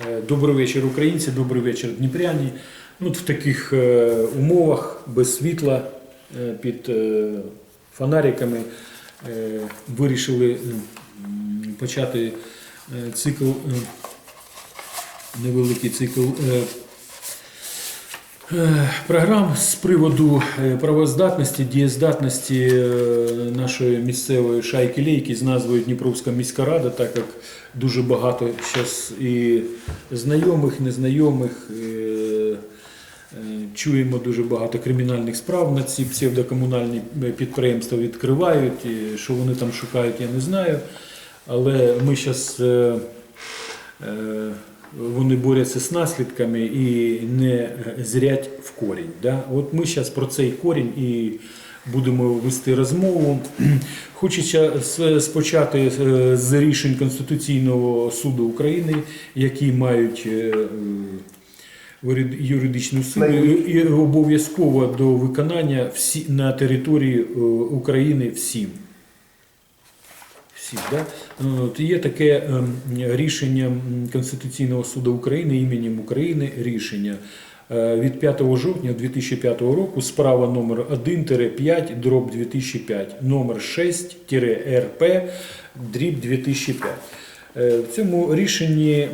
Е, Добрий вечір, українці, добрий вечір, дніпряні. Ну, в таких е, умовах без світла е, під фонариками вирішили почати е, цикл, невеликий цикл програм з приводу е, правоздатності, дієздатності е, нашої місцевої шайки лейки з назвою Дніпровська міська рада, так як дуже багато зараз і знайомих, незнайомих. е, е, Чуємо дуже багато кримінальних справ на ці псевдокомунальні е, підприємства відкривають. І що вони там шукають, я не знаю. Але ми зараз вони борються з наслідками і не зрять в корінь. Да? От ми зараз про цей корінь і будемо вести розмову. Хочеться спочати е, з рішень Конституційного суду України, які мають е, юридичну силу і обов'язково до виконання всі, на території е, України всім. Всі, да? От, є таке ем, рішення Конституційного суду України іменем України рішення е, від 5 жовтня 2005 року справа номер 1-5 дроб 2005 номер 6-РП дріб 2005. Е, В цьому рішенні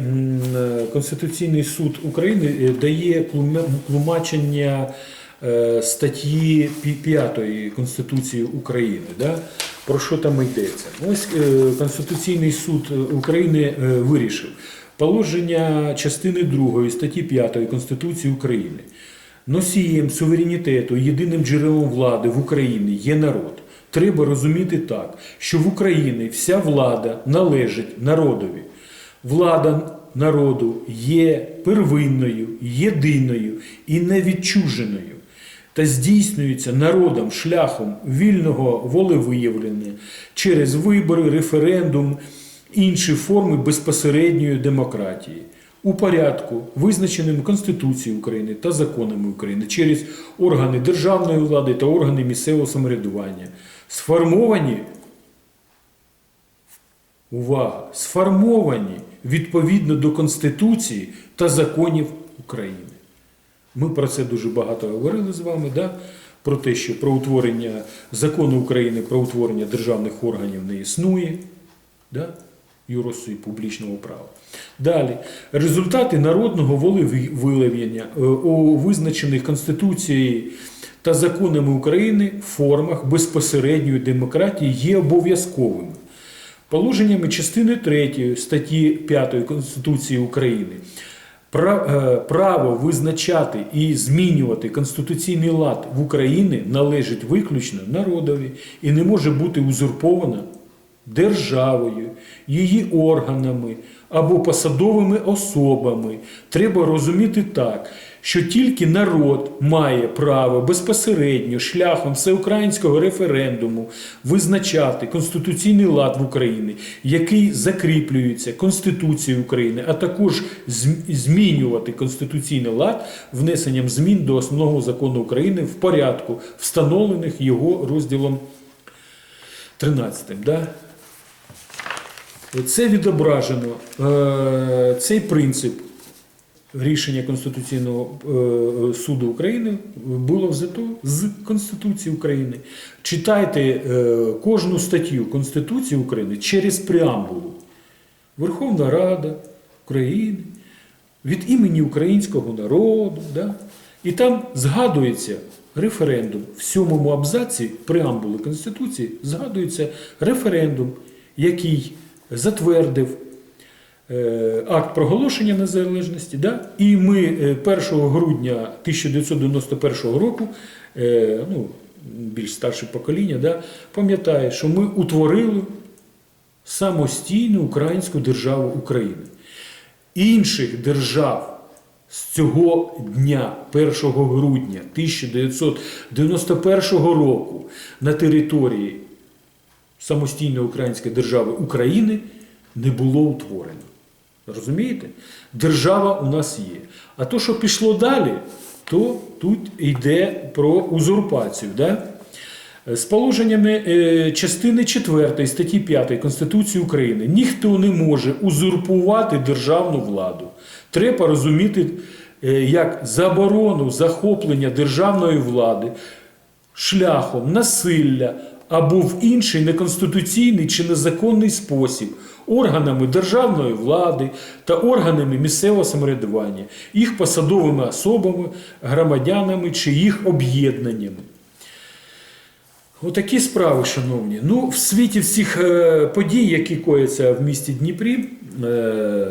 Конституційний суд України е, дає тлумачення статті 5 Конституції України. Да? Про що там йдеться? Ось е, Конституційний суд України е, вирішив положення частини 2 статті 5 Конституції України. Носієм суверенітету, єдиним джерелом влади в Україні є народ. Треба розуміти так, що в Україні вся влада належить народові. Влада народу є первинною, єдиною і невідчуженою та здійснюється народом шляхом вільного волевиявлення через вибори, референдум, інші форми безпосередньої демократії у порядку, визначеним Конституцією України та законами України через органи державної влади та органи місцевого самоврядування, сформовані увага, сформовані відповідно до Конституції та законів України. Ми про це дуже багато говорили з вами, да? про те, що про утворення закону України про утворення державних органів не існує. Да? Юросу і публічного права. Далі. Результати народного волевиявлення е, у визначених Конституцією та законами України формах безпосередньої демократії є обов'язковими. Положеннями частини 3 статті 5 Конституції України право визначати і змінювати конституційний лад в Україні належить виключно народові і не може бути узурповано державою, її органами або посадовими особами. Треба розуміти так, що тільки народ має право безпосередньо шляхом всеукраїнського референдуму визначати конституційний лад в Україні, який закріплюється Конституцією України, а також змінювати конституційний лад внесенням змін до основного закону України в порядку, встановлених його розділом 13. Да? Це відображено, е, цей принцип рішення Конституційного е, суду України було взято з Конституції України. Читайте е, кожну статтю Конституції України через преамбулу. Верховна Рада України від імені українського народу. Да? І там згадується референдум. В сьомому абзаці преамбули Конституції згадується референдум, який затвердив акт проголошення незалежності. Да? І ми е, 1 грудня 1991 року, е, ну, більш старше покоління, да, пам'ятає, що ми утворили самостійну українську державу України. Інших держав з цього дня, 1 грудня 1991 року, на території самостійної української держави України не було утворено. Розумієте? Держава у нас є. А то, що пішло далі, то тут йде про узурпацію. Да? З положеннями е, частини 4 статті 5 Конституції України ніхто не може узурпувати державну владу. Треба розуміти е, як заборону захоплення державної влади шляхом насилля або в інший неконституційний чи незаконний спосіб органами державної влади та органами місцевого самоврядування, їх посадовими особами, громадянами чи їх об'єднаннями. Отакі справи, шановні. Ну, в світі всіх е, подій, які кояться в місті Дніпрі, е,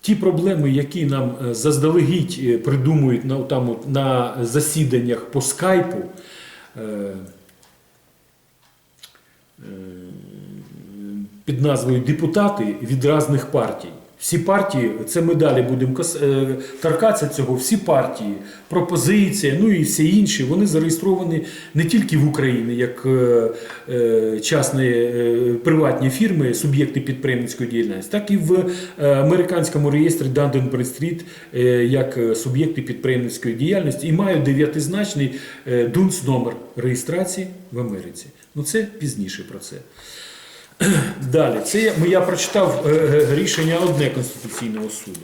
ті проблеми, які нам е, заздалегідь придумують на, там, на засіданнях по скайпу, під назвою депутати від різних партій. Всі партії, це ми далі будемо е, торкатися цього, всі партії, пропозиція, ну і всі інші, вони зареєстровані не тільки в Україні, як е, е, частні е, приватні фірми, суб'єкти підприємницької діяльності, так і в е, американському реєстрі Dun Bradstreet е, як е, суб'єкти підприємницької діяльності і мають дев'ятизначний е, ДУНЦ номер реєстрації в Америці. Ну це пізніше про це. Далі, це я, прочитав е, е, рішення одне Конституційного суду.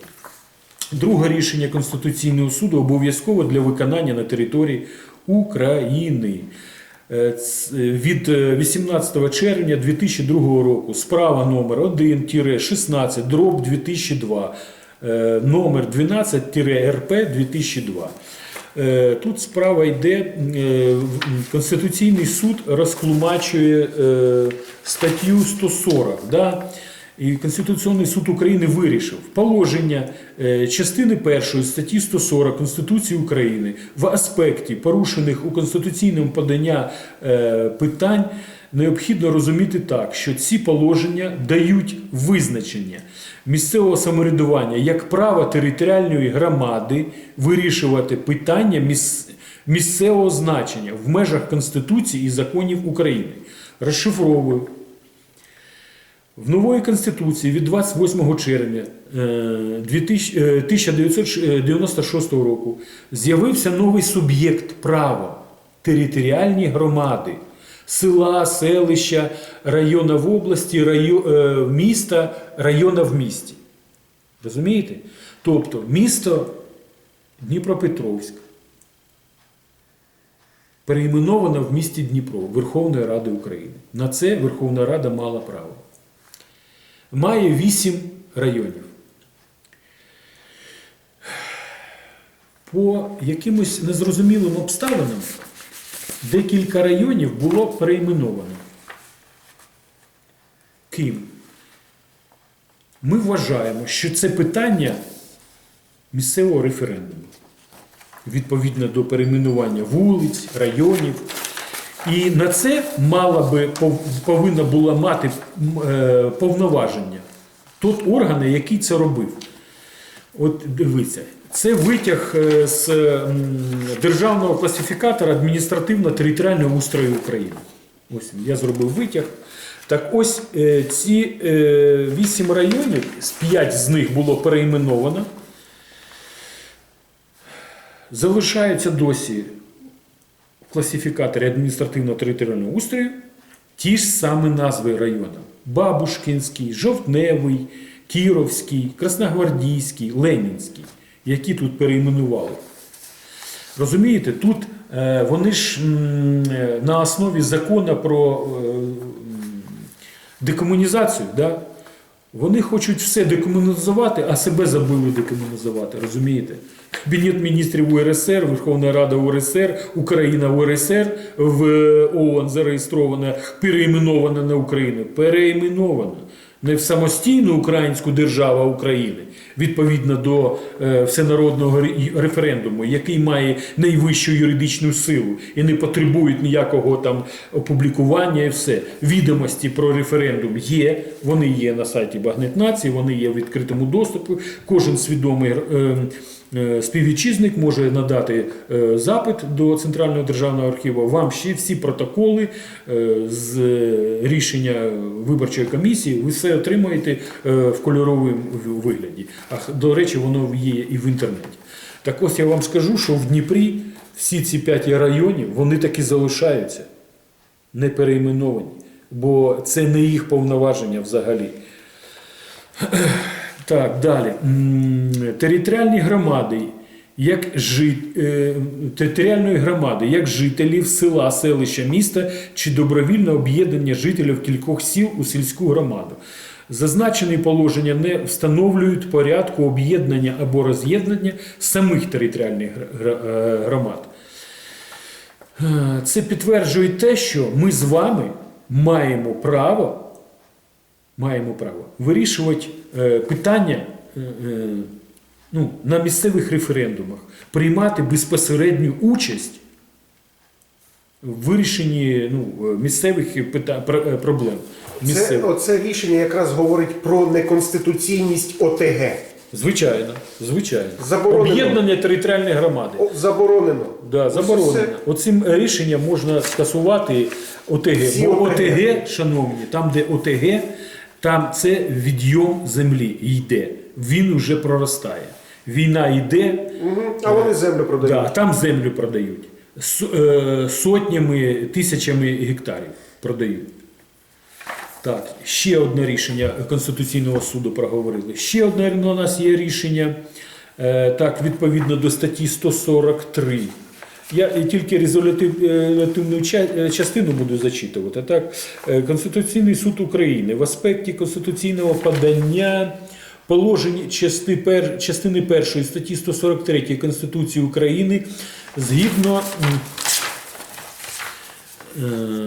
Друге рішення Конституційного суду обов'язково для виконання на території України. Е, Від е, 18 червня 2002 року справа номер 1-16 дроб 2002 е, номер 12-РП 2002. Е, Тут справа йде, е, Конституційний суд розклумачує е, статтю 140. Да? І Конституційний суд України вирішив положення частини першої статті 140 Конституції України в аспекті порушених у конституційному подання питань необхідно розуміти так, що ці положення дають визначення місцевого самоврядування як право територіальної громади вирішувати питання міс- місцевого значення в межах Конституції і законів України. Розшифровую. В нової Конституції від 28 червня е, 2000 е, 1996 року з'явився новий суб'єкт права територіальні громади, села, селища, района в області, райо, е, міста, района в місті. Розумієте? Тобто місто Дніпропетровськ перейменовано в місті Дніпро Верховної Ради України. На це Верховна Рада мала право має 8 районів. По якимось незрозумілим обставинам декілька районів було перейменовано. Ким? Ми вважаємо, що це питання місцевого референдуму. Відповідно до перейменування вулиць, районів. І на це мала би повинна була мати е, повноваження тот орган, який це робив. От дивіться, це витяг е, з державного класифікатора адміністративно-територіального устрою України. Ось я зробив витяг. Так ось е, ці е, вісім районів, з п'ять з них було перейменовано. Залишаються досі в класифікаторі адміністративно-територіального устрою ті ж самі назви районів: Бабушкінський, Жовтневий, Кіровський, Красногвардійський, Ленінський, які тут перейменували. Розумієте, тут е, вони ж е, на основі закону про е, декомунізацію, да? вони хочуть все декомунізувати, а себе забили декомунізувати. Розумієте? Кабінет міністрів УРСР, Верховна Рада УРСР, Україна УРСР в ООН зареєстрована, переіменована на Україну. Переіменована. Не в самостійну українську державу України, відповідно до е, всенародного референдуму, який має найвищу юридичну силу і не потребує ніякого там опублікування і все. Відомості про референдум є, вони є на сайті Багнет Нації, вони є в відкритому доступі. Кожен свідомий е, співвітчизник може надати е, запит до Центрального державного архіву. Вам ще всі протоколи е, з е, рішення виборчої комісії, ви все отримаєте е, в кольоровому вигляді. А до речі, воно є і в інтернеті. Так ось я вам скажу, що в Дніпрі всі ці п'ять районів, вони таки залишаються не перейменовані, бо це не їх повноваження взагалі. Так, далі. Територіальні громади, як жит... е, територіальної громади, як жителів села, селища, міста чи добровільне об'єднання жителів кількох сіл у сільську громаду. Зазначені положення не встановлюють порядку об'єднання або роз'єднання самих територіальних е, громад. Е, Це підтверджує те, що ми з вами маємо право маємо право вирішувати е, питання е, е, ну, на місцевих референдумах, приймати безпосередню участь в вирішенні ну, місцевих проблем. Це, оце рішення якраз говорить про неконституційність ОТГ. Звичайно, звичайно. Заборонено. Об'єднання територіальної громади. О, заборонено. Да, заборонено. це- Оцим рішенням можна скасувати ОТГ. Всі Бо ОТГ. ОТГ, шановні, там, де ОТГ, там це відйом землі йде. Він уже проростає. Війна йде, Мгм. А вони землю продають. да, там землю продають. Е, Сотнями, тисячами гектарів продають. Так, ще одне рішення Конституційного суду проговорили. Ще одне у нас є рішення, е, так, відповідно до статті 143. Я тільки е, резолютивну е, частину буду зачитувати. Так? Е, Конституційний суд України в аспекті конституційного подання положень частини, пер, першої статті 143 Конституції України згідно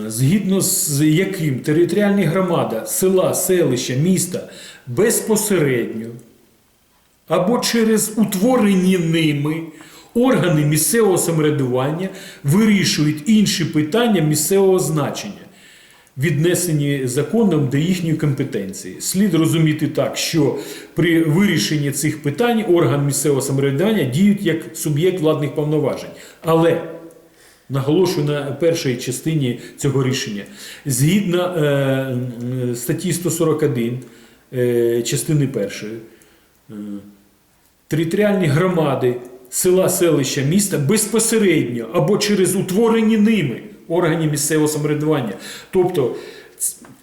згідно з яким територіальна громада села, селища, міста безпосередньо або через утворені ними органи місцевого самоврядування вирішують інші питання місцевого значення, віднесені законом до їхньої компетенції. Слід розуміти так, що при вирішенні цих питань орган місцевого самоврядування діють як суб'єкт владних повноважень. Але Наголошую на першій частині цього рішення. Згідно е, статті 141 е, частини першої, е, територіальні громади села, селища, міста безпосередньо або через утворені ними органи місцевого самоврядування. Тобто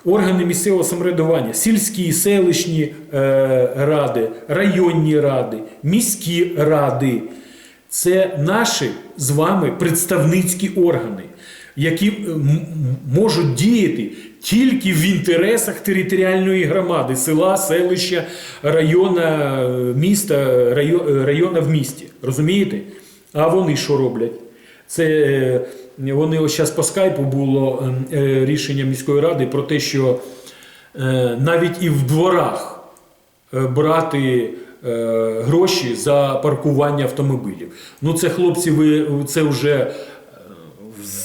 органи місцевого самоврядування, сільські, селищні е, ради, районні ради, міські ради. Це наші з вами представницькі органи, які можуть діяти тільки в інтересах територіальної громади, села, селища, района, міста, райо- района в місті. Розумієте? А вони що роблять? Це е, вони ось зараз по скайпу було е, е, рішення міської ради про те, що е, навіть і в дворах брати гроші за паркування автомобілів. Ну, це хлопці, ви це вже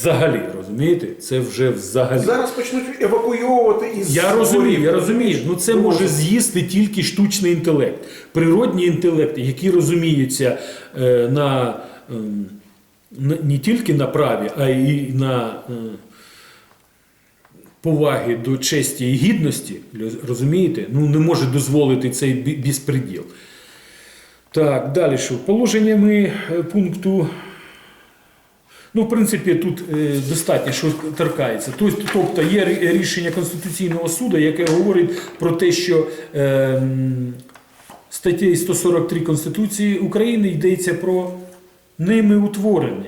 взагалі розумієте? Це вже взагалі. Зараз почнуть евакуйовувати із Я розумію, я розумію. Ну це може з'їсти тільки штучний інтелект. Природні інтелекти, які розуміються е, на, на- не тільки на праві, а й на е, поваги до честі і гідності, розумієте, ну не може дозволити цей безпреділ. Так, далі що? Положеннями е, пункту Ну, в принципі, тут е, достатньо, що торкається. Тобто, є рішення Конституційного суду, яке говорить про те, що е, м, 143 Конституції України йдеться про ними утворені.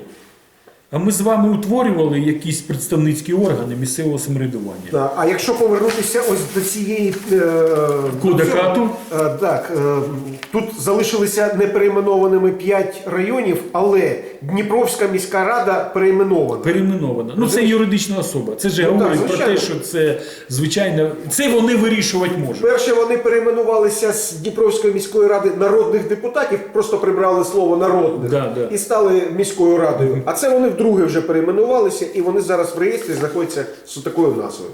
А ми з вами утворювали якісь представницькі органи місцевого самоврядування. А якщо повернутися ось до цієї е, Кодекату? е, так, е, тут залишилися неперейменованими 5 районів, але Дніпровська міська рада перейменована. Перейменована. Ну, це юридична особа. Це ж Ну, говорить так, про звичайно. те, що це звичайно. Це вони вирішувати можуть. Перше вони перейменувалися з Дніпровської міської ради народних депутатів, просто прибрали слово народних Да, да. і стали міською радою. А це вони вдруге вже перейменувалися, і вони зараз в реєстрі знаходяться з такою назвою.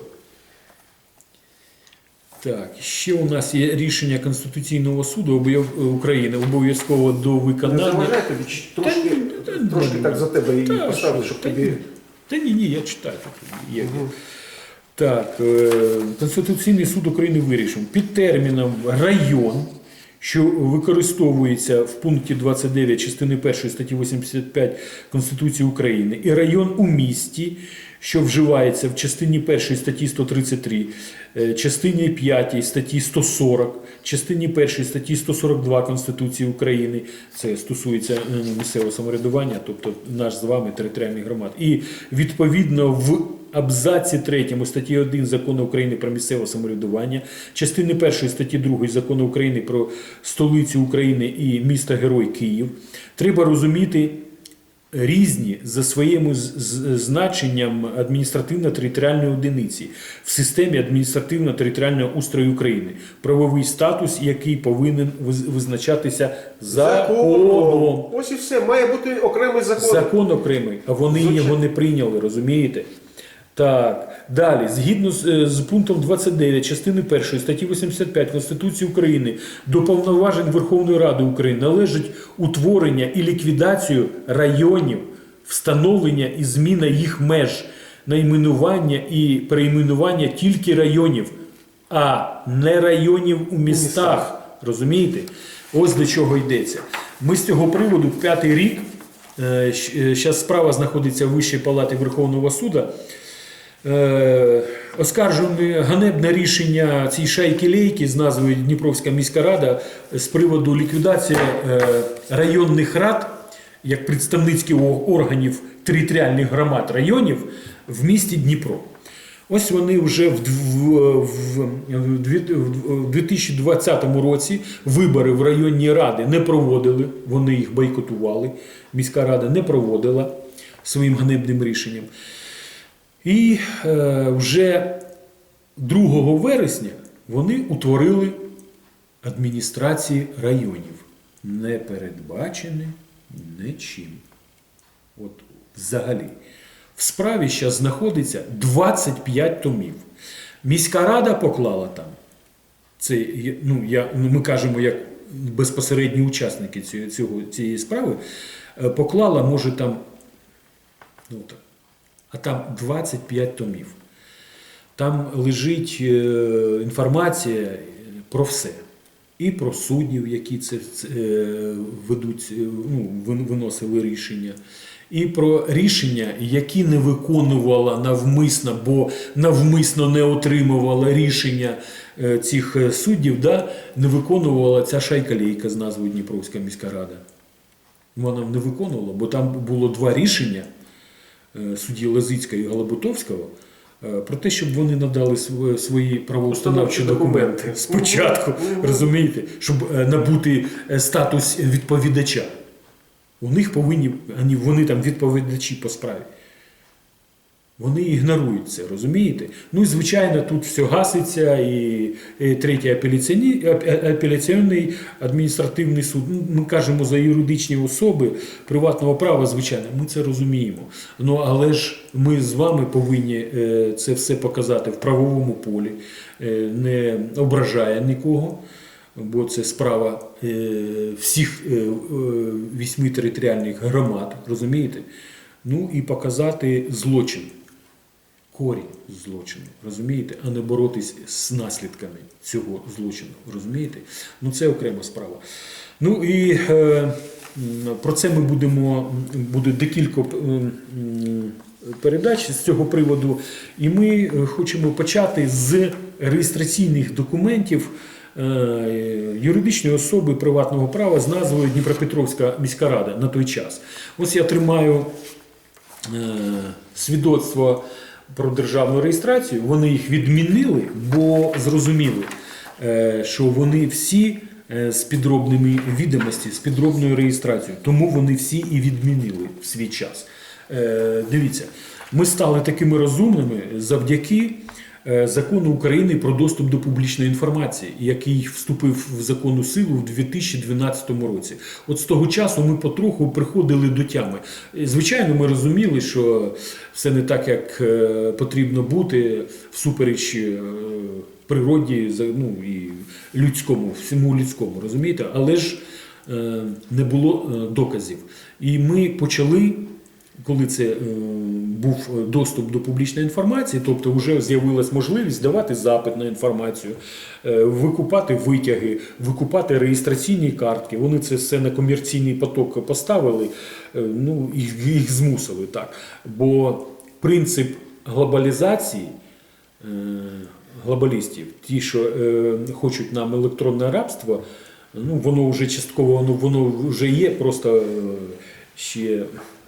Так, ще у нас є рішення Конституційного суду України обов'язково до Не виконання. заважай тобі трошки, та трошки ні. так за тебе її Та, поставили, щоб та тобі. Та ні, ні, я читаю. Є. Так, е, Конституційний суд України вирішив під терміном район що використовується в пункті 29 частини 1 статті 85 Конституції України, і район у місті, що вживається в частині 1 статті 133, е, частині 5 статті 140, частині 1 статті 142 Конституції України, це стосується е, місцевого самоврядування, тобто наш з вами територіальний громад. І відповідно в абзаці 3 статті 1 Закону України про місцеве самоврядування, частини 1 статті 2 Закону України про столицю України і місто Герой Київ, треба розуміти різні за своїм значенням адміністративно-територіальної одиниці в системі адміністративно-територіального устрою України, правовий статус, який повинен виз- визначатися законом. Ось і все. Має бути окремий закон. Закон окремий, а вони Звичайно. його не прийняли, розумієте? Так, далі, згідно з, е, з пунктом 29 частини 1 статті 85 Конституції України до повноважень Верховної Ради України належить утворення і ліквідацію районів, встановлення і зміна їх меж, найменування і перейменування тільки районів, а не районів у містах. Розумієте? Ось до чого йдеться. Ми з цього приводу п'ятий рік. Зараз справа знаходиться в Вищій палаті Верховного суду. Е, Оскаржене ганебне рішення цієї шайки лейки з назвою Дніпровська міська рада з приводу ліквідації е, районних рад як представницьких органів територіальних громад районів в місті Дніпро. Ось вони вже в 2020 році вибори в районні ради не проводили, вони їх бойкотували. Міська рада не проводила своїм ганебним рішенням. І е, вже 2 вересня вони утворили адміністрації районів, не передбачені нічим. От взагалі. В справі зараз знаходиться 25 томів. Міська рада поклала там. Це, ну, я, ну, ми кажемо, як безпосередні учасники цього, цієї справи, е, поклала, може, там, ну, так, а там 25 томів. Там лежить е, інформація про все. І про суддів, які це, е, ведуть, е, ну, виносили рішення, і про рішення, які не виконувала навмисно, бо навмисно не отримувала рішення е, цих е, суддів, да, не виконувала ця шайка лейка з назвою Дніпровська міська рада. Вона не виконувала, бо там було два рішення е, судді Лозицького і Голобутовського е, про те, щоб вони надали свої правоустановчі документи спочатку, розумієте, щоб е, набути е, статус відповідача. У них повинні, вони там відповідачі по справі. Вони ігнорують це, розумієте? Ну і звичайно, тут все гаситься, і, третій апеляційний, апеляційний адміністративний суд. Ну, Ми кажемо за юридичні особи приватного права, звичайно, ми це розуміємо. Ну але ж ми з вами повинні е, це все показати в правовому полі, е, не ображає нікого. Бо це справа е, всіх е, е, вісьми територіальних громад, розумієте? Ну і показати злочин корінь злочину, розумієте, а не боротись з наслідками цього злочину. Розумієте? Ну це окрема справа. Ну і е, про це ми будемо буде декілька передач з цього приводу. І ми е, хочемо почати з реєстраційних документів. е, Юридичної особи приватного права з назвою Дніпропетровська міська рада на той час. Ось я тримаю е, свідоцтво про державну реєстрацію, вони їх відмінили, бо зрозуміли, е, що вони всі е, з підробними відомості, з підробною реєстрацією. Тому вони всі і відмінили в свій час. Е, Дивіться, ми стали такими розумними завдяки закону України про доступ до публічної інформації, який вступив в законну силу в 2012 році. От з того часу ми потроху приходили до тями. Звичайно, ми розуміли, що все не так, як е, потрібно бути всупереч е, природі, ну і людському, всьому людському, розумієте? Але ж е, не було е, доказів. І ми почали коли це е, був доступ до публічної інформації, тобто вже з'явилась можливість давати запит на інформацію, е, викупати витяги, викупати реєстраційні картки. Вони це все на комерційний поток поставили, е, ну їх, їх змусили так. Бо принцип глобалізації. е, Глобалістів, ті, що е, хочуть нам електронне рабство, ну воно вже частково воно, воно вже є, просто е, ще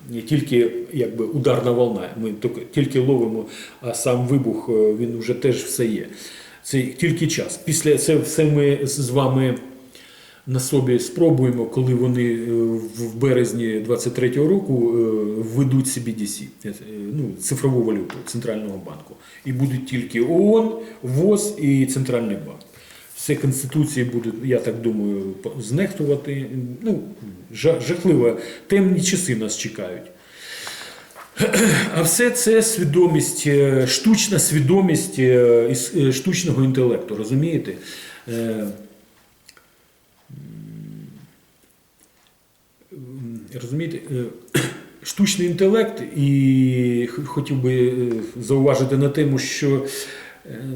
не тільки якби ударна волна. Ми тільки- ловимо, а сам вибух е, він вже теж все є. Це тільки час. Після це все ми з вами на собі спробуємо, коли вони е, в березні 23-го року е, введуть CBDC, ну, цифрову валюту Центрального банку. І будуть тільки ООН, ВОЗ і Центральний банк. Все конституції будуть, я так думаю, знехтувати. Ну, жахливо. Темні часи нас чекають. А все це свідомість, е, штучна свідомість е, е, штучного інтелекту, розумієте? Розумієте, штучний інтелект, і хотів би зауважити на тему, що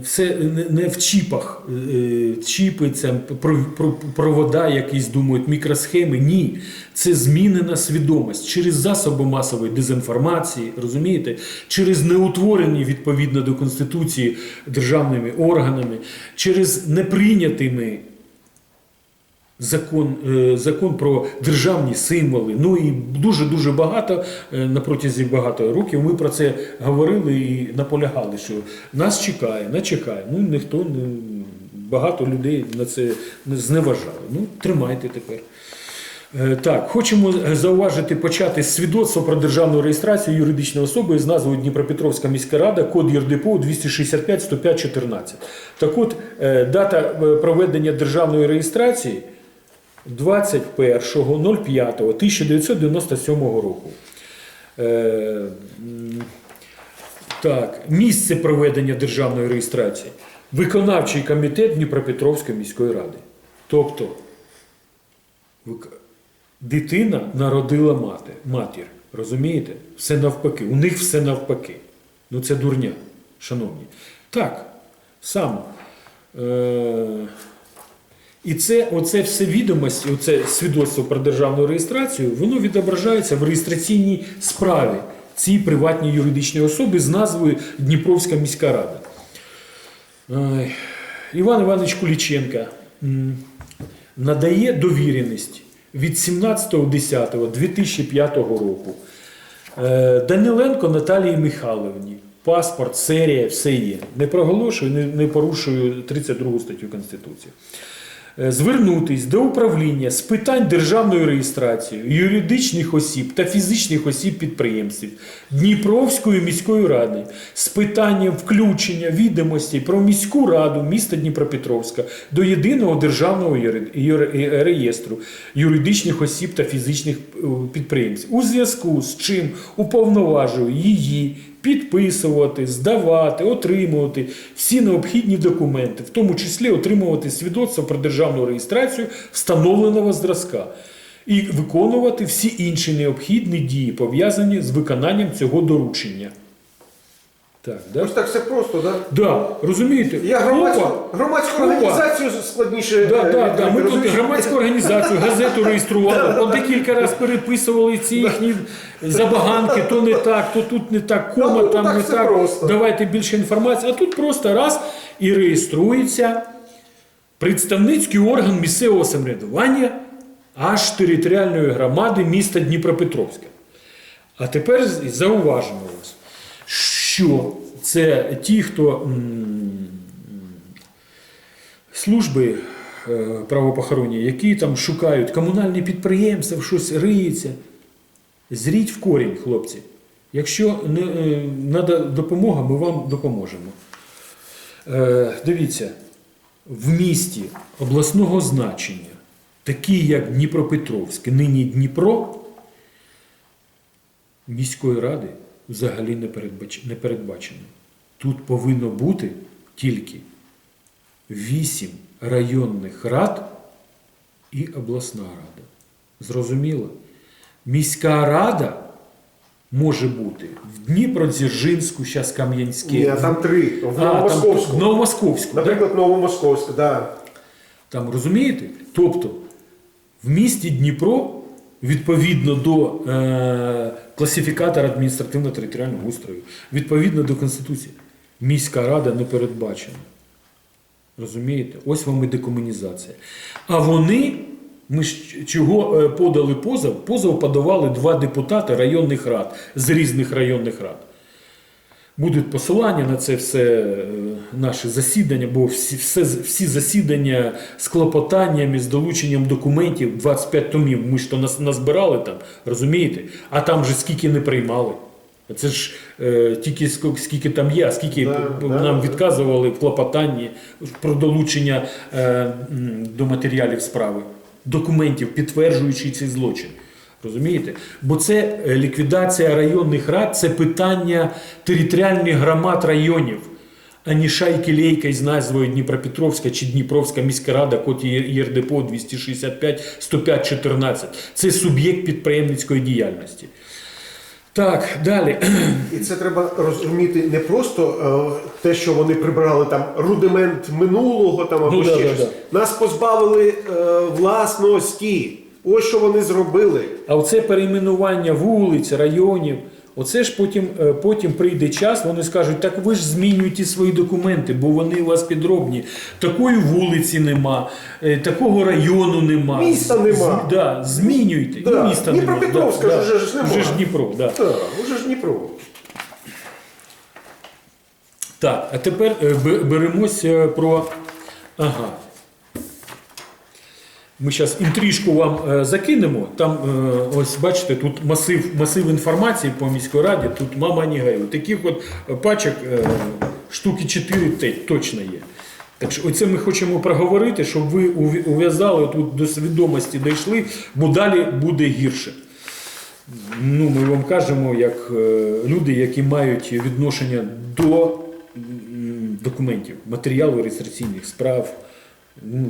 все не- в чіпах, е, чіпи, це про- про- провода, якісь думають, мікросхеми. Ні, це змінена свідомість. Через засоби масової дезінформації, розумієте, через неутворені відповідно до Конституції державними органами, через неприйнятими закон, е, закон про державні символи. Ну і дуже-дуже багато е, на протязі багато років ми про це говорили і наполягали, що нас чекає, нас чекає. Ну ніхто не багато людей на це не зневажали. Ну, тримайте тепер. Е, Так, хочемо зауважити почати з свідоцтва про державну реєстрацію юридичної особи з назвою Дніпропетровська міська рада, код ЄРДПО 265 105 14. Так от, дата проведення державної реєстрації 21.05.1997 року. Е, Так, місце проведення державної реєстрації. Виконавчий комітет Дніпропетровської міської ради. Тобто, дитина народила мати, матір. Розумієте? Все навпаки. У них все навпаки. Ну це дурня, шановні. Так, саме. Е- і це, оце все відомості, оце свідоцтво про державну реєстрацію, воно відображається в реєстраційній справі цій приватній юридичній особи з назвою Дніпровська міська рада. Іван Іванович Куліченка надає довіреність від 17.10.2005 року Е, Даниленко Наталії Михайловні. Паспорт, серія, все є. Не проголошую, не порушую 32 статтю Конституції. Е, Звернутись до управління з питань державної реєстрації юридичних осіб та фізичних осіб підприємців Дніпровської міської ради з питанням включення відомостей про міську раду міста Дніпропетровська до єдиного державного юри- реєстру юридичних осіб та фізичних е, підприємців. У зв'язку з чим уповноважую її підписувати, здавати, отримувати всі необхідні документи, в тому числі отримувати свідоцтво про державну реєстрацію встановленого зразка. І виконувати всі інші необхідні дії, пов'язані з виконанням цього доручення. Так, да? Ось так все просто, так? Да, розумієте? Я громадську, Опа! громадську Опа! організацію складніше. Да, е, да, да. Ми тут громадську організацію, газету реєстрували, по декілька разів переписували ці їхні забаганки, то не так, то тут не так, кома Ну, там так не все так. просто. Давайте більше інформації. А тут просто раз і реєструється представницький орган місцевого самоврядування аж територіальної громади міста Дніпропетровська. А тепер зауважимо вас, що це ті, хто служби е, правоохоронні, які там шукають комунальні підприємства, щось риється. Зріть в корінь, хлопці. Якщо не е, треба допомога, ми вам допоможемо. Е, дивіться, в місті обласного значення, такі як Дніпропетровське, нині Дніпро, міської ради взагалі не, передбач... не передбачено. Тут повинно бути тільки вісім районних рад і обласна рада. Зрозуміло? Міська рада може бути в Дніпродзержинську, зараз Кам'янське. Ні, а там три. В А, там Новомосковську. Новомосковську. Наприклад, Новомосковську, да. Там розумієте? Тобто в місті Дніпро відповідно до е, класифікатора адміністративно-територіального устрою, відповідно до Конституції, міська рада не передбачена. Розумієте? Ось вам і декомунізація. А вони, ми ж чого е, подали позов? Позов подавали два депутати районних рад з різних районних рад. Будуть посилання на це все е, наше засідання, бо всі, все, всі засідання з клопотаннями, з долученням документів, 25 томів, ми ж то нас назбирали там, розумієте? А там же скільки не приймали. Це ж е, тільки ск- скільки там є, а скільки да, нам да. відказували в клопотанні про долучення е, до матеріалів справи, документів, підтверджуючи цей злочин. Розумієте? Бо це е, ліквідація районних рад, це питання територіальних громад районів, а не шайки лейка із назвою Дніпропетровська чи Дніпровська міська рада, коті ЄРДПО 265 105 14. Це суб'єкт підприємницької діяльності. Так, далі. І це треба розуміти не просто е, те, що вони прибрали там рудимент минулого там або Ну, да, ще да, щось. Нас позбавили е, власності. Ось що вони зробили. А оце перейменування вулиць, районів, оце ж потім, е, потім прийде час, вони скажуть, так ви ж змінюєте свої документи, бо вони у вас підробні. Такої вулиці нема, е, такого району нема. Міста нема. З- да, змінюйте. Да. І міста нема. Дніпропетровська да, вже ж нема. Вже ж Дніпро, да. Так, уже ж Дніпро. Так, а тепер е, бе- беремося про. Ага. Ми зараз інтрижку вам е, закинемо. Там, е, ось бачите, тут масив, масив інформації по міській раді, тут мама горює. Таких от пачок е, штуки 4 точно є. Так що оце ми хочемо проговорити, щоб ви ув'язали тут до свідомості дійшли, бо далі буде гірше. Ну, ми вам кажемо, як люди, які мають відношення до документів, матеріалу реєстраційних справ,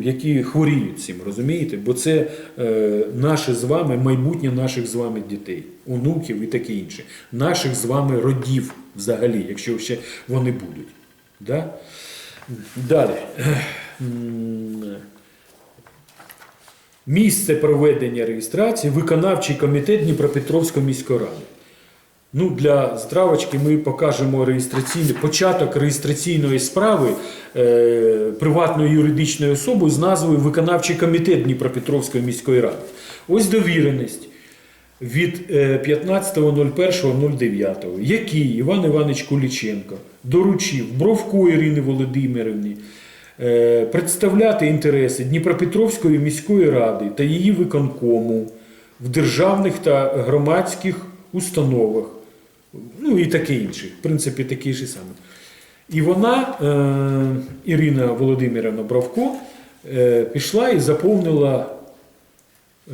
які хворіють цим, розумієте? Бо це е, наше з вами майбутнє наших з вами дітей, онуків і таке інше, наших з вами родів взагалі, якщо ще вони будуть. Да? Далі. Місце проведення реєстрації виконавчий комітет Дніпропетровської міської ради. Ну, для здравочки ми покажемо реєстраційний початок реєстраційної справи е, приватною юридичною особою з назвою Виконавчий комітет Дніпропетровської міської ради. Ось довіреність від е, 15.01.09, який Іван Іванович Куліченко доручив Бровко Ірині Володимирівні е, представляти інтереси Дніпропетровської міської ради та її виконкому в державних та громадських установах, ну і таке інше. В принципі, такий же саме. І вона, е, Ірина Володимирівна Бровко, е, пішла і заповнила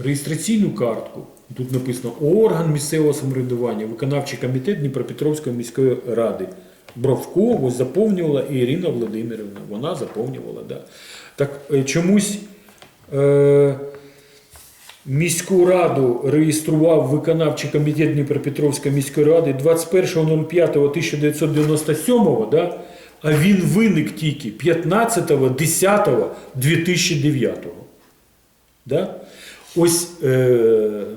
реєстраційну картку. Тут написано орган місцевого самоврядування, виконавчий комітет Дніпропетровської міської ради. Бровко ось заповнювала і Ірина Володимирівна. Вона заповнювала, да. Так е, чомусь е, міську раду реєстрував виконавчий комітет Дніпропетровської міської ради 21.05.1997, да? а він виник тільки 15.10.2009. Да? Ось е,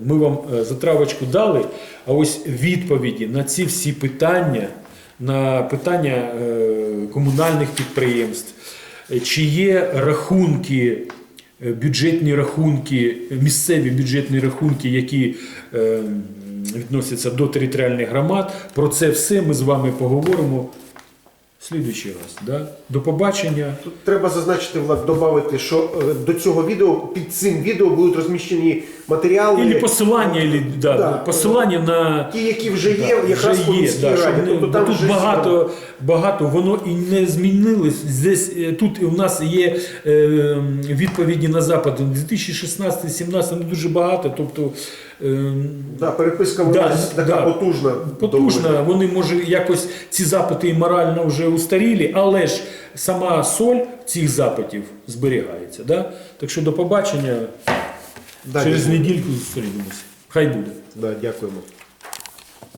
ми вам е, затравочку дали, а ось відповіді на ці всі питання, на питання е, комунальних підприємств, чи є рахунки, бюджетні рахунки, місцеві бюджетні рахунки, які е, відносяться до територіальних громад. Про це все ми з вами поговоримо слідуючий раз. Да? До побачення. Тут треба зазначити, Влад, додати, що е, до цього відео, під цим відео будуть розміщені матеріали. Ілі посилання, ілі, да, Да. посилання на Ті, які вже є, Да, якраз вже по є, міській да, раді. не- Тобто бо там тут вже багато, багато, воно і не змінилось. Здесь, е, тут у нас є е, відповіді на запити 2016-17 не дуже багато. Тобто Да, переписка вона Да, така да. потужна. потужно, вони може якось ці запити і морально вже устарілі, але ж сама соль цих запитів зберігається. Да? Так що до побачення Да, через недільку зустрінемося. Хай буде. Да, дякуємо.